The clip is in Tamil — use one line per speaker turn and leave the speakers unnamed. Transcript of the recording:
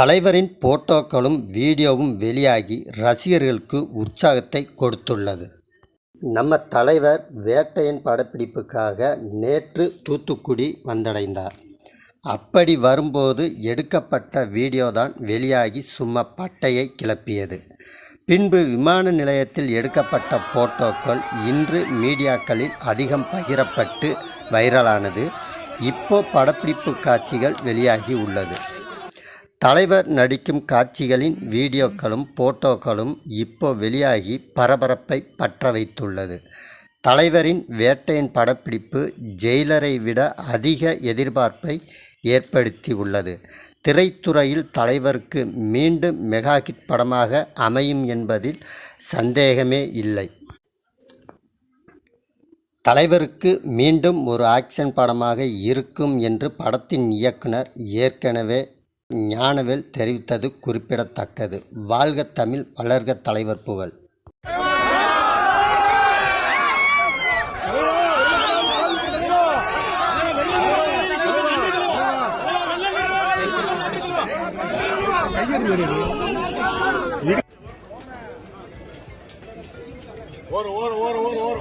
தலைவரின் போட்டோக்களும் வீடியோவும் வெளியாகி ரசிகர்களுக்கு உற்சாகத்தை கொடுத்துள்ளது. நம்ம தலைவர் வேட்டையின் படப்பிடிப்புக்காக நேற்று தூத்துக்குடி வந்தடைந்தார். அப்படி வரும்போது எடுக்கப்பட்ட வீடியோ தான் வெளியாகி சும்மா பட்டையை கிளப்பியது. பின்பு விமான நிலையத்தில் எடுக்கப்பட்ட போட்டோக்கள் இன்று மீடியாக்களில் அதிகம் பகிரப்பட்டு வைரலானது. இப்போ படப்பிடிப்பு காட்சிகள் வெளியாகி உள்ளது. தலைவர் நடிக்கும் காட்சிகளின் வீடியோக்களும் போட்டோக்களும் இப்போ வெளியாகி பரபரப்பை பற்ற வைத்துள்ளது. தலைவரின் வேட்டையின் படப்பிடிப்பு ஜெயிலரை விட அதிக எதிர்பார்ப்பை ஏற்படுத்தி உள்ளது திரைத்துறையில் தலைவருக்கு மீண்டும் மெகா ஹிட் படமாக அமையும் என்பதில் சந்தேகமே இல்லை. தலைவருக்கு மீண்டும் ஒரு ஆக்ஷன் படமாக இருக்கும் என்று படத்தின் இயக்குனர் ஏற்கனவே ஞானவேல் தெரிவித்தது குறிப்பிடத்தக்கது. வாழ்க தமிழ் வளர்க தலைவர் புகழ்.
ஒரு ஒரு ஒரு ஒரு ஒரு